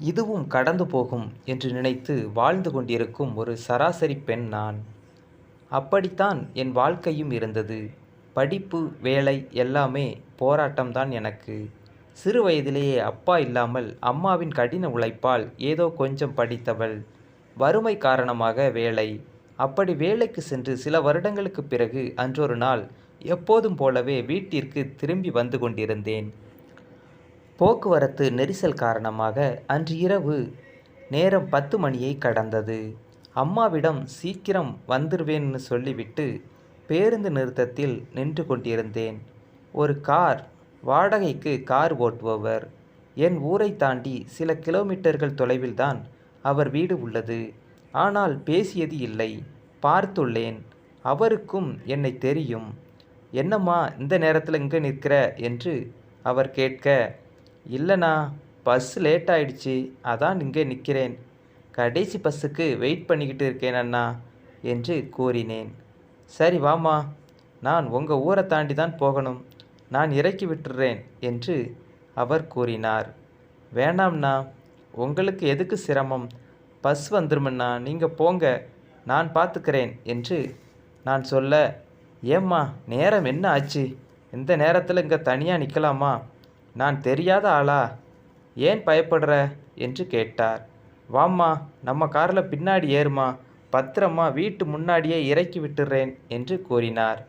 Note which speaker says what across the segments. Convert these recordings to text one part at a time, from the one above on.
Speaker 1: இதுவும் கடந்து போகும் என்று நினைத்து வாழ்ந்து கொண்டிருக்கும் ஒரு சராசரி பெண் நான். அப்படித்தான் என் வாழ்க்கையும் இருந்தது. படிப்பு, வேலை எல்லாமே போராட்டம்தான் எனக்கு. சிறு வயதிலேயே அப்பா இல்லாமல் அம்மாவின் கடின உழைப்பால் ஏதோ கொஞ்சம் படித்தவள். வறுமை காரணமாக வேலை. அப்படி வேலைக்கு சென்று சில வருடங்களுக்குப் பிறகு அன்றொரு நாள் எப்போதும் போலவே வீட்டிற்கு திரும்பி வந்து கொண்டிருந்தேன். போக்குவரத்து நெரிசல் காரணமாக அன்று இரவு நேரம் பத்து மணியை கடந்தது. அம்மாவிடம் சீக்கிரம் வந்துருவேன்னு சொல்லிவிட்டு பேருந்து நிறுத்தத்தில் நின்று கொண்டிருந்தேன். ஒரு கார் வாடகைக்கு கார் ஓட்டுபவர். என் ஊரை தாண்டி சில கிலோமீட்டர்கள் தொலைவில்தான் அவர் வீடு உள்ளது. ஆனால் பேசியது இல்லை. பார்த்துள்ளேன். அவருக்கும் என்னை தெரியும். என்னம்மா இந்த நேரத்தில் இங்கே நிற்கிற என்று அவர் கேட்க இல்லைண்ணா பஸ் லேட் ஆயிடுச்சு அதான் இங்கே நிற்கிறேன் கடைசி பஸ்ஸுக்கு வெயிட் பண்ணிக்கிட்டு இருக்கேன் அண்ணா என்று கூறினேன். சரி வாம்மா நான் உங்கள் ஊரை தாண்டி தான் போகணும். நான் இறக்கி விட்டுறேன் என்று அவர் கூறினார். வேணாம்ண்ணா உங்களுக்கு எதுக்கு சிரமம்? பஸ் வந்துருமண்ணா நீங்கள் போங்க நான் பார்த்துக்கிறேன் என்று நான் சொல்ல ஏம்மா நேரம் என்ன ஆச்சு? இந்த நேரத்தில் இங்கே தனியாக நிற்கலாமா நான் தெரியாத ஆளா? ஏன் பயப்படுற? என்று கேட்டார். வாம்மா நம்ம காரில் பின்னாடி ஏறுமா பத்திரமா வீட்டு முன்னாடியே இறக்கி விட்டுறேன் என்று கூறினார்.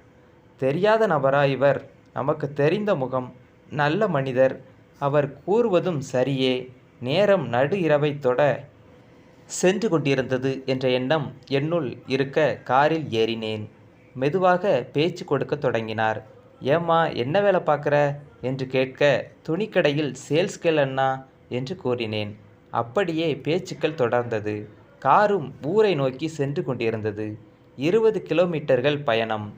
Speaker 1: தெரியாத நபரா இவர்? நமக்கு தெரிந்த முகம். நல்ல மனிதர். அவர் கூறுவதும் சரியே. நேரம் நடு இரவைத் தொட சென்று கொண்டிருந்தது என்ற எண்ணம் என்னுள் இருக்க காரில் ஏறினேன். மெதுவாக பேச்சு கொடுக்க தொடங்கினார். ஏம்மா என்ன வேலை பார்க்குற என்று கேட்க துணிக்கடையில் சேல்ஸ் கேள் அண்ணா என்று கூறினேன். அப்படியே பேச்சுக்கள் தொடர்ந்தது. காரும் ஊரை நோக்கி சென்று கொண்டிருந்தது. இருபது கிலோமீட்டர்கள் பயணம்.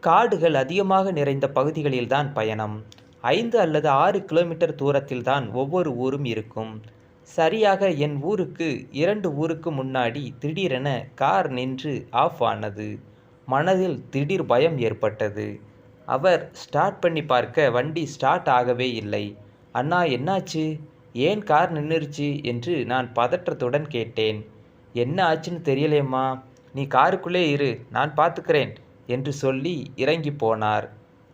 Speaker 1: காடுகள் அதிகமாக நிறைந்த பகுதிகளில்தான் பயணம். ஐந்து அல்லது ஆறு கிலோமீட்டர் தூரத்தில்தான் ஒவ்வொரு ஊரும் இருக்கும். சரியாக என் ஊருக்கு இரண்டு ஊருக்கு முன்னாடி திடீரென கார் நின்று ஆஃப் ஆனது. மனதில் திடீர் பயம் ஏற்பட்டது. அவர் ஸ்டார்ட் பண்ணி பார்க்க வண்டி ஸ்டார்ட் ஆகவே இல்லை. அண்ணா என்னாச்சு? ஏன் கார் நின்னுருச்சு என்று நான் பதற்றத்துடன் கேட்டேன். என்ன ஆச்சுன்னு தெரியலையம்மா நீ காருக்குள்ளே இரு நான் பார்த்துக்கிறேன் என்று சொல்லி இறங்கிப் போனார்.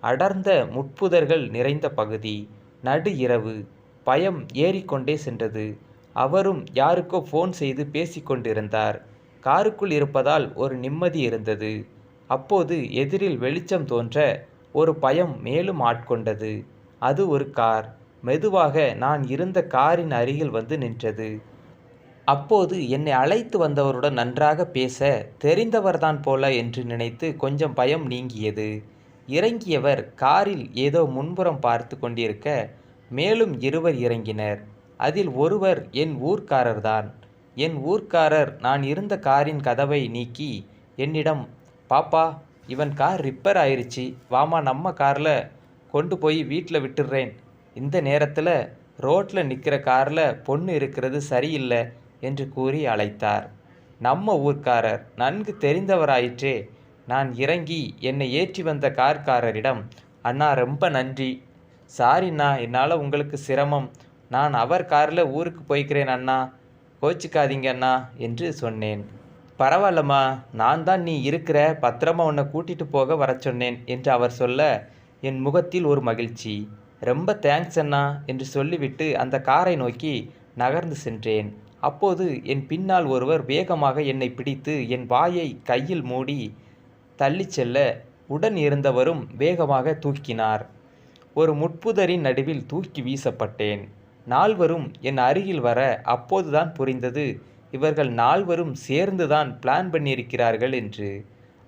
Speaker 1: அடர்ந்த முட்புதர்கள் நிறைந்த பகுதி. நடு இரவு. பயம் ஏறிக்கொண்டே சென்றது. அவரும் யாருக்கோ ஃபோன் செய்து பேசிக்கொண்டிருந்தார் காருக்குள் இருப்பதால் ஒரு நிம்மதி இருந்தது. அப்போது எதிரில் வெளிச்சம் தோன்ற ஒரு பயம் மேலும் ஆட்கொண்டது. அது ஒரு கார். மெதுவாக நான் இருந்த காரின் அருகில் வந்து நின்றது. அப்போது என்னை அழைத்து வந்தவருடன் நன்றாக பேச தெரிந்தவர்தான் போல என்று நினைத்து கொஞ்சம் பயம் நீங்கியது. இறங்கியவர் காரில் ஏதோ முன்புறம் பார்த்து கொண்டிருக்க மேலும் இருவர் இறங்கினர். அதில் ஒருவர் என் ஊர்க்காரர்தான். என் ஊர்க்காரர் நான் இருந்த காரின் கதவை நீக்கி என்னிடம் பாப்பா இவன் கார் ரிப்பேர் ஆயிருச்சு வாமா நம்ம காரில் கொண்டு போய் வீட்டில் விட்டுடுறேன் இந்த நேரத்தில் ரோட்டில் நிற்கிற காரில் பொண்ணு இருக்கிறது சரியில்லை என்று கூறி அழைத்தார். நம்ம ஊர்க்காரர். நன்கு தெரிந்தவராயிற்றே. நான் இறங்கி என்னை ஏற்றி வந்த கார்காரரிடம் அண்ணா ரொம்ப நன்றி. சாரிண்ணா என்னால் உங்களுக்கு சிரமம். நான் அவர் காரில் ஊருக்கு போய்க்கிறேன் அண்ணா. கோச்சிக்காதீங்க அண்ணா என்று சொன்னேன். பரவாயில்லம்மா நான் தான் நீ இருக்கிற பத்திரமா உன்னை கூட்டிட்டு போக வர சொன்னேன் என்று அவர் சொல்ல என் முகத்தில் ஒரு மகிழ்ச்சி. ரொம்ப தேங்க்ஸ் அண்ணா என்று சொல்லிவிட்டு அந்த காரை நோக்கி நகர்ந்து சென்றேன். அப்போது என் பின்னால் ஒருவர் வேகமாக என்னை பிடித்து என் வாயை கையில் மூடி தள்ளிச் செல்ல உடன் இருந்தவரும் வேகமாக தூக்கினார். ஒரு முட்புதரின் நடுவில் தூக்கி வீசப்பட்டேன். நால்வரும் என் அருகில் வர அப்போதுதான் புரிந்தது இவர்கள் நால்வரும் சேர்ந்து தான் பிளான் பண்ணியிருக்கிறார்கள் என்று.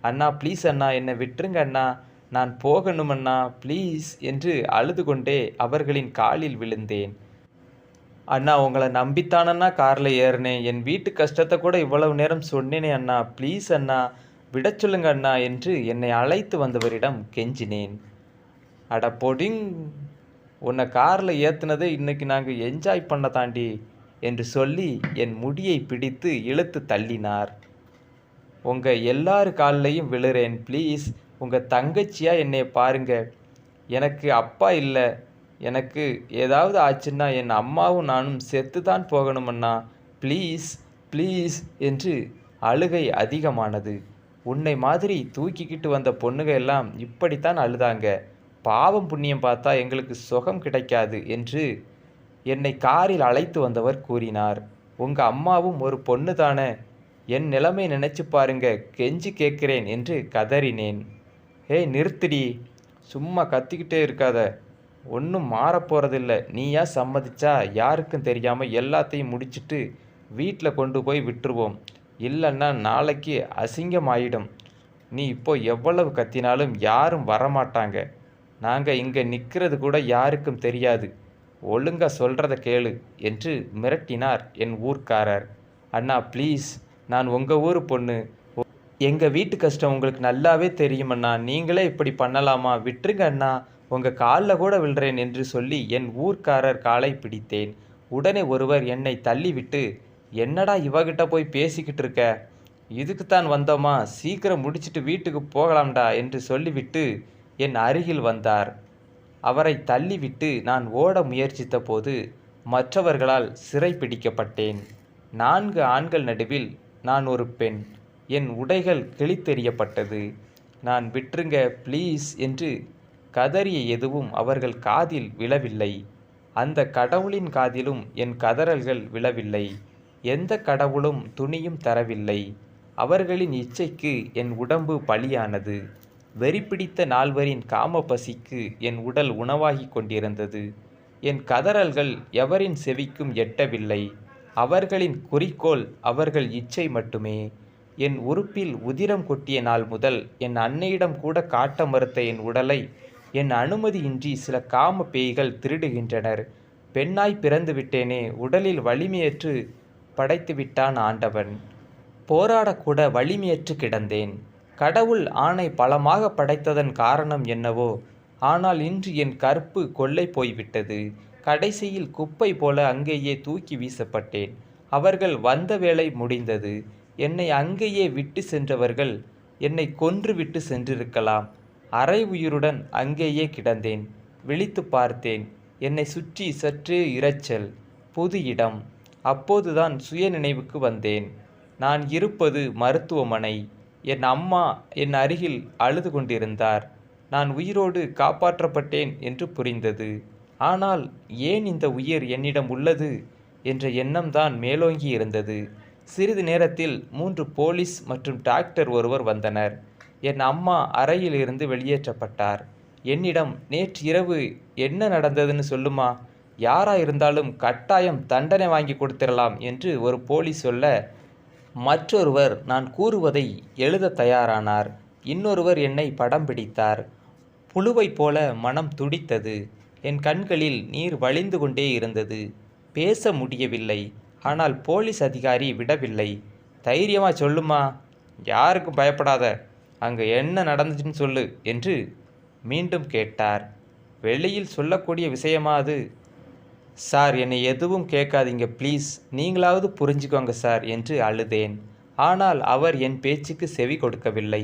Speaker 1: அண்ணா ப்ளீஸ் அண்ணா என்னை விட்டுருங்க அண்ணா. நான் போகணும் அண்ணா. ப்ளீஸ் என்று அழுது கொண்டே அவர்களின் காலில் விழுந்தேன். அண்ணா உங்களை நம்பித்தானண்ணா காரில் ஏறினேன். என் வீட்டு கஷ்டத்தை கூட இவ்வளவு நேரம் சொன்னேனே அண்ணா. ப்ளீஸ் அண்ணா. விட சொல்லுங்க அண்ணா என்று என்னை அழைத்து வந்தவரிடம் கெஞ்சினேன். அட பொடிங். உன்னை காரில் ஏத்துனதே இன்னைக்கு நாங்கள் என்ஜாய் பண்ணதாண்டி என்று சொல்லி என் முடியை பிடித்து இழுத்து தள்ளினார். உங்க எல்லாரு கால்லையும் விழுறேன் ப்ளீஸ் உங்க தங்கச்சியா என்னை பாருங்க. எனக்கு அப்பா இல்லை. எனக்கு ஏதாவது ஆச்சுன்னா என் அம்மாவும் நானும் செத்து தான் போகணுமண்ணா. ப்ளீஸ் ப்ளீஸ் என்று அழுகை அதிகமானது. உன்னை மாதிரி தூக்கிக்கிட்டு வந்த பொண்ணுங்க எல்லாம் இப்படித்தான் அழுதாங்க. பாவம் புண்ணியம் பார்த்தா எங்களுக்கு சுகம் கிடைக்காது என்று என்னை காரில் அழைத்து வந்தவர் கூறினார் உங்க அம்மாவும் ஒரு பொண்ணு தானே என் நிலைமை நினைச்சு பாருங்க கெஞ்சி கேட்கிறேன் என்று கதறினேன். ஏய் நிறுத்திடி. சும்மா கத்திக்கிட்டே இருக்காத. ஒன்றும் மாறப்போகிறதில்ல நீயா சம்மதிச்சா யாருக்கும் தெரியாமல் எல்லாத்தையும் முடிச்சுட்டு வீட்டில் கொண்டு போய் விட்டுருவோம். இல்லைன்னா நாளைக்கு அசிங்கமாயிடும். நீ இப்போ எவ்வளவு கத்தினாலும் யாரும் வரமாட்டாங்க. நாங்கள் இங்கே நிற்கிறது கூட யாருக்கும் தெரியாது. ஒழுங்க சொல்கிறத கேளு என்று மிரட்டினார் என் ஊர்க்காரர். அண்ணா ப்ளீஸ் நான் உங்கள் ஊர் பொண்ணு. எங்கள் வீட்டு கஷ்டம் உங்களுக்கு நல்லாவே தெரியுமண்ணா நீங்களே இப்படி பண்ணலாமா? விட்டுருங்க அண்ணா. உங்கள் காலில் கூட விழுறேன் என்று சொல்லி என் ஊர்க்காரர் காலை பிடித்தேன். உடனே ஒருவர் என்னை தள்ளிவிட்டு என்னடா இவகிட்ட போய் பேசிக்கிட்டு இருக்க? இதுக்குத்தான் வந்தோமா? சீக்கிரம் முடிச்சிட்டு வீட்டுக்கு போகலாம்டா என்று சொல்லிவிட்டு என் அருகில் வந்தார். அவரை தள்ளிவிட்டு நான் ஓட முயற்சித்த போது மற்றவர்களால் சிறை பிடிக்கப்பட்டேன். நான்கு ஆண்கள் நடுவில் நான் ஒரு பெண். என் உடைகள் கிழித்தெறியப்பட்டது. நான் விட்டுருங்க ப்ளீஸ் என்று கதறிய எதுவும் அவர்கள் காதில் விழவில்லை. அந்த கடவுளின் காதிலும் என் கதறல்கள் விழவில்லை. எந்த கடவுளும் துணியும் தரவில்லை. அவர்களின் இச்சைக்கு என் உடம்பு பலியானது. வெறிப்பிடித்த நால்வரின் காம பசிக்கு என் உடல் உணவாகிக் கொண்டிருந்தது. என் கதறல்கள் எவரின் செவிக்கும் எட்டவில்லை. அவர்களின் குறிக்கோள் அவர்கள் இச்சை மட்டுமே. என் உறுப்பில் உதிரம் கொட்டிய நாள் முதல் என் அன்னையிடம் கூட காட்ட மறுத்த என் உடலை என் அனுமதியின்றி சில காம பேய்கள் திருடுகின்றனர். பெண்ணாய் பிறந்து விட்டேனே உடலில் வலிமையற்று படைத்து விட்டான் ஆண்டவன். போராடக்கூட வலிமையற்று கிடந்தேன். கடவுள் ஆணை பலமாக படைத்ததன் காரணம் என்னவோ? ஆனால் இன்று என் கற்பு கொள்ளை போய்விட்டது. கடைசியில் குப்பை போல அங்கேயே தூக்கி வீசப்பட்டேன். அவர்கள் வந்த வேலை முடிந்தது. என்னை அங்கேயே விட்டு சென்றவர்கள் என்னை கொன்று விட்டு சென்றிருக்கலாம். அரை உயிருடன் அங்கேயே கிடந்தேன். விழித்து பார்த்தேன். என்னை சுற்றி சற்று இரைச்சல் புது இடம். அப்போதுதான் சுய நினைவுக்கு வந்தேன். நான் இருப்பது மருத்துவமனை. என் அம்மா என் அருகில் அழுது கொண்டிருந்தார். நான் உயிரோடு காப்பாற்றப்பட்டேன் என்று புரிந்தது. ஆனால் ஏன் இந்த உயிர் என்னிடம் உள்ளது? என்ற எண்ணம்தான் மேலோங்கி இருந்தது. சிறிது நேரத்தில் மூன்று போலீஸ் மற்றும் டாக்டர் ஒருவர் வந்தனர். என் அம்மா அறையிலிருந்து வெளியேற்றப்பட்டார். என்னிடம் நேற்று இரவு என்ன நடந்ததுன்னு சொல்லுமா? யாரா இருந்தாலும் கட்டாயம் தண்டனை வாங்கி கொடுத்திடலாம் என்று ஒரு போலீஸ் சொல்ல மற்றொருவர் நான் கூறுவதை எழுத தயாரானார். இன்னொருவர் என்னை படம் பிடித்தார். புழுவைப் போல மனம் துடித்தது. என் கண்களில் நீர் வழிந்து கொண்டே இருந்தது. பேச முடியவில்லை. ஆனால் போலீஸ் அதிகாரி விடவில்லை. தைரியமா சொல்லுமா? யாருக்கும் பயப்படாத. அங்கே என்ன நடந்துச்சுன்னு சொல்லு என்று மீண்டும் கேட்டார். வெளியில் சொல்லக்கூடிய விஷயமா அது? சார் என்னை எதுவும் கேட்காதீங்க ப்ளீஸ். நீங்களாவது புரிஞ்சுக்கோங்க சார் என்று அழுதேன். ஆனால் அவர் என் பேச்சுக்கு செவி கொடுக்கவில்லை.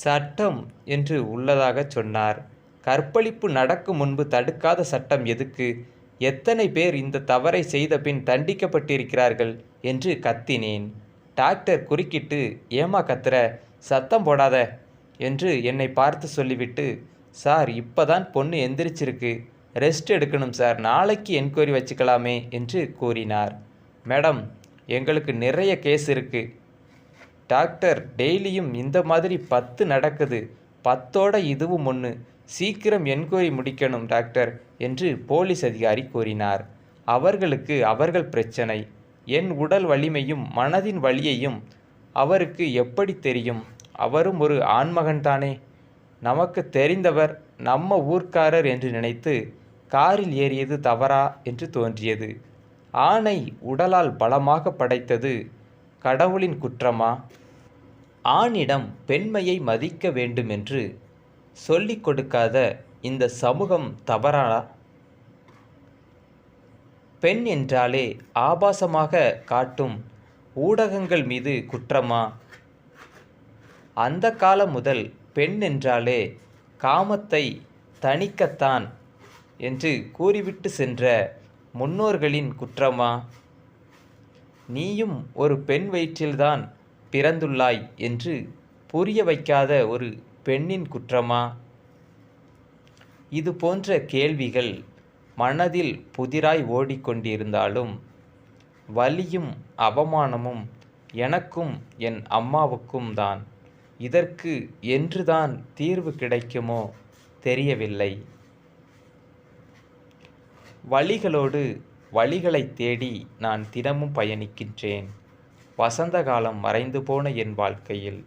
Speaker 1: சட்டம் என்று உள்ளதாக சொன்னார். கற்பழிப்பு நடக்கும் முன்பு தடுக்காத சட்டம் எதுக்கு? எத்தனை பேர் இந்த தவறை செய்த பின் தண்டிக்கப்பட்டிருக்கிறார்கள் என்று கத்தினேன். டாக்டர் குறுக்கிட்டு ஏமா கத்துற? சத்தம் போடாத என்று என்னை பார்த்து சொல்லிவிட்டு சார் இப்போதான் பொண்ணு எந்திரிச்சிருக்கு. ரெஸ்ட் எடுக்கணும் சார். நாளைக்கு என்கொயரி வச்சுக்கலாமே என்று கூறினார். மேடம் எங்களுக்கு நிறைய கேஸ் இருக்குது டாக்டர் டெய்லியும் இந்த மாதிரி பத்து நடக்குது. பத்தோட இதுவும் ஒன்று சீக்கிரம் என்கொயரி முடிக்கணும் டாக்டர் என்று போலீஸ் அதிகாரி கூறினார். அவர்களுக்கு அவர்கள் பிரச்சனை. என் உடல் வலிமையும் மனதின் வலியையும் அவருக்கு எப்படி தெரியும்? அவரும் ஒரு ஆண்மகன்தானே? நமக்கு தெரிந்தவர் நம்ம ஊர்க்காரர் என்று நினைத்து காரில் ஏறியது தவறா என்று தோன்றியது. ஆணை உடலால் பலமாக படைத்தது. கடவுளின் குற்றமா? ஆணிடம் பெண்மையை மதிக்க வேண்டுமென்று சொல்லிக் கொடுக்காத இந்த சமூகம் தவறா? பெண் என்றாலே ஆபாசமாக காட்டும் ஊடகங்கள் மீது குற்றமா? அந்த காலம் முதல் பெண் என்றாலே காமத்தை தணிக்கத்தான் என்று கூறிவிட்டு சென்ற முன்னோர்களின் குற்றமா? நீயும் ஒரு பெண் வயிற்றில்தான் பிறந்துள்ளாய் என்று புரிய வைக்காத ஒரு பெண்ணின் குற்றமா? இது போன்ற கேள்விகள் மனதில் புதிராய் ஓடிக்கொண்டிருந்தாலும் வலியும் அவமானமும் எனக்கும் என் அம்மாவுக்கும் தான் இதற்கு என்றுதான் தீர்வு கிடைக்குமோ தெரியவில்லை. வழிகளோடு வழிகளைத் தேடி நான் தினமும் பயணிக்கின்றேன். வசந்த காலம் மறைந்து போன என் வாழ்க்கையில்